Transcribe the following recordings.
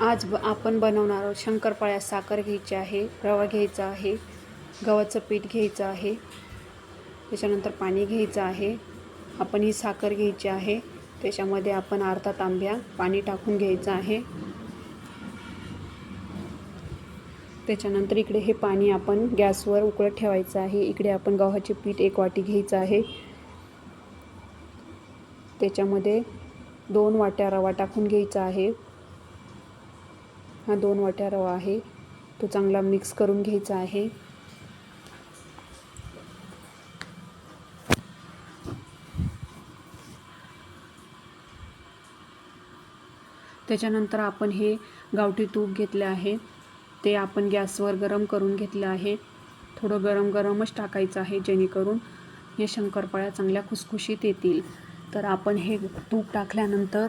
आज ब आपण बनवणार आहोत शंकरपाळ्यात साखर घ्यायची आहे रवा घ्यायचा आहे गव्हाचं पीठ घ्यायचं आहे त्याच्यानंतर पाणी घ्यायचं आहे. आपण ही साखर घ्यायची आहे त्याच्यामध्ये आपण अर्धा तांब्या पाणी टाकून घ्यायचं आहे. त्याच्यानंतर इकडे हे पाणी आपण गॅसवर उकळत ठेवायचं आहे. इकडे आपण गव्हाचे पीठ एक वाटी घ्यायचं आहे. त्याच्यामध्ये दोन वाट्या रवा टाकून घ्यायचा आहे. हा दोन वाट्या रवा आहे. तो चांगला मिक्स करून घ्यायचा आहे. त्याच्यानंतर आपण हे गावठी तूप घेतले आहे. ते आपण गॅसवर गरम करून घेतलं आहे. थोडं गरम गरमच टाकायचं आहे जेणेकरून हे शंकरपाळ्या चांगल्या खुसखुशीत येतील. तर आपण हे तूप टाकल्यानंतर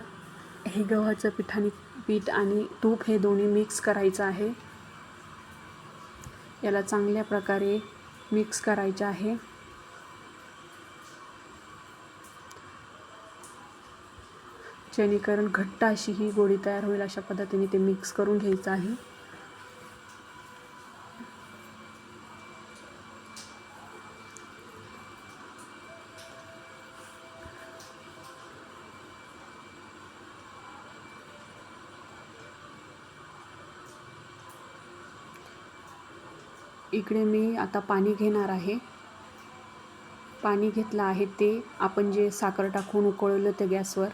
हे गव्हाचं पिठाने पीठ आणि तूप हे दोन्ही मिक्स करायचं आहे. याला चांगल्या प्रकारे मिक्स करायचे आहे. जेणेकरून घट्ट अशी ही गोळी तयार होईल अशा पद्धतीने ते मिक्स करून घ्यायचं आहे. इकडे मी आता पाणी घेणार आहे. पाणी घेतलं आहे ते आपण जे साखर टाकून उकळवलं ते गॅसवर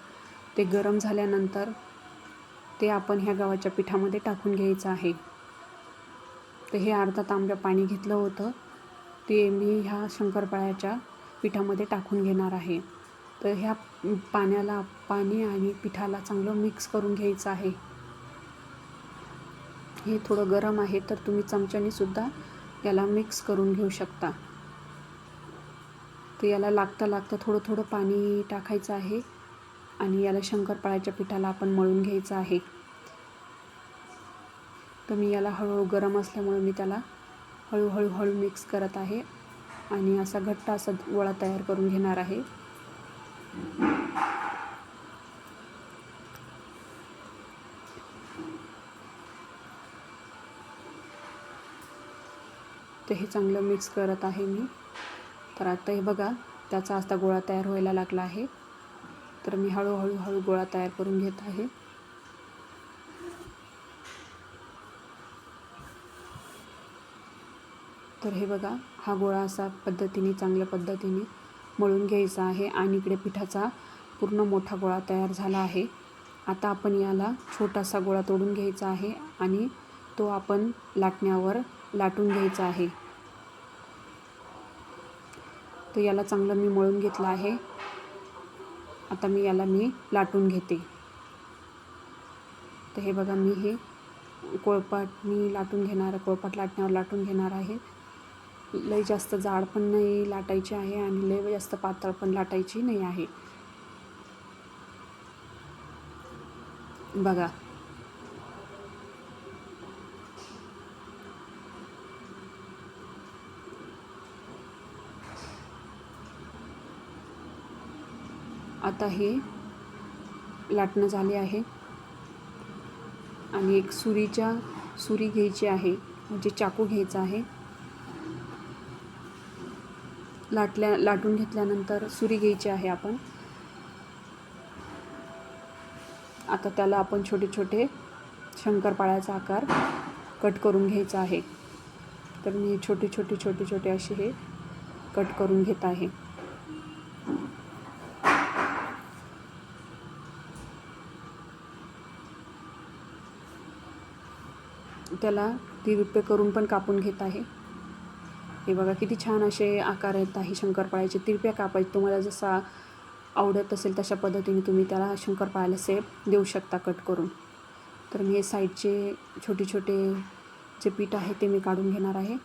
ते गरम झाल्यानंतर ते आपण ह्या गव्हाच्या पिठामध्ये टाकून घ्यायचं आहे. तर हे अर्धा तांब्या पाणी घेतलं होतं. ते मी ह्या शंकरपाळ्याच्या पिठामध्ये टाकून घेणार आहे. तर ह्या पाण्याला पाणी आणि पिठाला चांगलं मिक्स करून घ्यायचं आहे. हे थोडं गरम आहे तर तुम्ही चमच्याने सुद्धा याला मिक्स करून घेऊ शकता. तर याला लागता लागता थोडं थोडं पाणी टाकायचं आहे आणि याला शंकरपाळ्याच्या पिठाला आपण मळून घ्यायचं आहे. तर मी याला हळूहळू गरम असल्यामुळे मी त्याला हळूहळू हळू मिक्स करत आहे आणि असा घट्ट असा गोळा तयार करून घेणार आहे. तर हे चांगलं मिक्स करत आहे मी. तर आता हे बघा त्याचा आता गोळा तयार व्हायला लागला आहे. तर मी हळूहळू हळू गोळा तयार करून घेत आहे. तर हे बघा हा गोळा असा पद्धतीने चांगल्या पद्धतीने मळून घ्यायचा आहे आणि इकडे पिठाचा पूर्ण मोठा गोळा तयार झाला आहे. आता आपण याला छोटासा गोळा तोडून घ्यायचा आहे आणि तो आपण लाटण्यावर लाटून घ्यायचं आहे. तर याला चांगलं मी मळून घेतलं आहे. आता मी याला मी लाटून घेते. तर हे बघा मी हे कोळपाट मी लाटून घेणार कोळपाट लाटण्यावर लाटून घेणार आहे. लय जास्त जाड पण नाही लाटायची आहे आणि लय जास्त पातळ पण लाटायची नाही आहे. बघा आता हे लाटणं झाले आहे. आणि एक सुरीच्या सुरी घ्यायची आहे म्हणजे चाकू घ्यायचा आहे. लाटल्या लाटून घेतल्यानंतर सुरी घ्यायची आहे आपण. आता त्याला आपण छोटे छोटे शंकरपाळ्याचा आकार कट करून घ्यायचा आहे. तर मी छोटे छोटे छोटे छोटे असे हे कट करून घेत आहे. त्याला तिरपे करून पण कापून घेत आहे. हे बघा किती छान असे आकार येत आहे शंकरपाळ्याचे. तिरप्या कापायचे. तुम्हाला जसा आवडत असेल तशा पद्धतीने तुम्ही त्याला शंकरपाळ्याला सेप देऊ शकता कट करून. तर मी हे साईडचे छोटे छोटे जे पीठ आहे ते मी काढून घेणार आहे.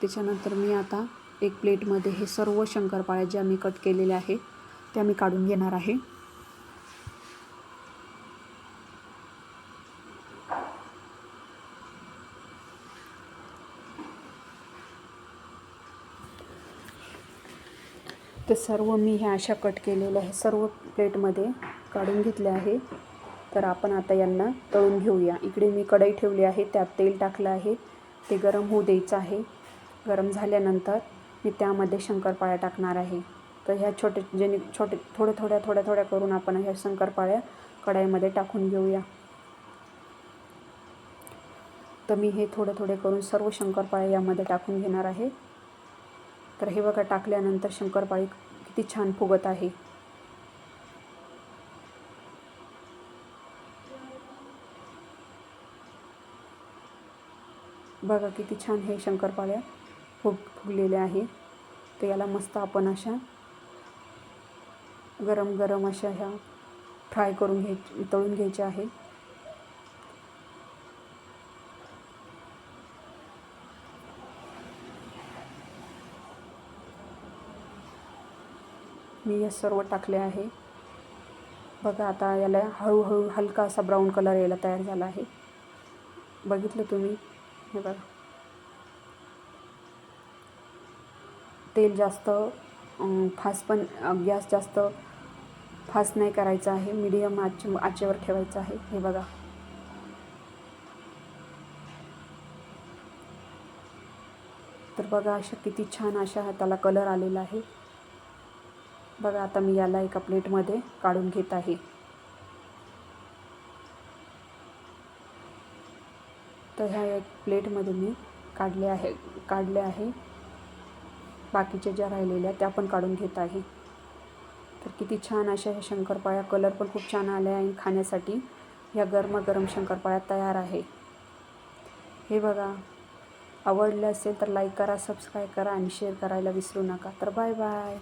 त्याच्यानंतर मी आता एक प्लेटमध्ये हे सर्व शंकरपाळ्या ज्या मी कट केलेल्या आहे त्या मी काढून घेणार आहे. ते सर्व मी ह्या अशा कट केलेल्या आहे. सर्व प्लेटमध्ये काढून घेतले आहे. तर आपण आता यांना तळून घेऊया. इकडे मी कढई ठेवली आहे. त्यात तेल टाकलं आहे. ते गरम होऊ द्यायचं आहे. गरम झाल्यानंतर मी त्यामध्ये शंकरपाळ्या टाकणार आहे. तर ह्या छोटे जेणे छोटे थोड्या थोड्या थोड्या थोड्या करून आपण ह्या शंकरपाळ्या कढाईमध्ये टाकून घेऊया. तर मी हे थोडे थोडे करून सर्व शंकरपाळ्या यामध्ये टाकून घेणार आहे. तर हे बघा टाकल्यानंतर शंकरपाळी किती छान फुगत आहे. बघा किती छान हे शंकरपाळ्या फुग फुगलेल्या आहे. तर याला मस्त आपण अशा गरम गरम अशा ह्या फ्राय करून घ्याय तळून घ्यायच्या आहे मी हे सर्व टाकले आहे. बघा आता याला हळूहळू हलका असा ब्राऊन कलर यायला तयार झाला आहे. बघितलं तुम्ही? हे बघा. तेल जास्त फास्ट पण गॅस जास्त फास्ट नाही करायचा आहे. मीडियम आच आचेवर ठेवायचं आहे. हे बघा. तर बघा अशा किती छान अशा हाताला कलर आलेला आहे. बघा आता मी याला एका प्लेटमध्ये काढून घेत आहे. तर ह्या एक प्लेटमध्ये मी काढले आहे काढले आहे. बाकीच्या ज्या राहिलेल्या त्या पण काढून घेत आहे. तर किती छान अशा ह्या शंकरपाळ्या. कलर पण खूप छान आले आहे खाण्यासाठी. ह्या गरमागरम शंकरपाळ्या तयार आहे. हे बघा आवडलं असेल तर लाईक करा सबस्क्राईब करा आणि शेअर करायला विसरू नका. तर बाय बाय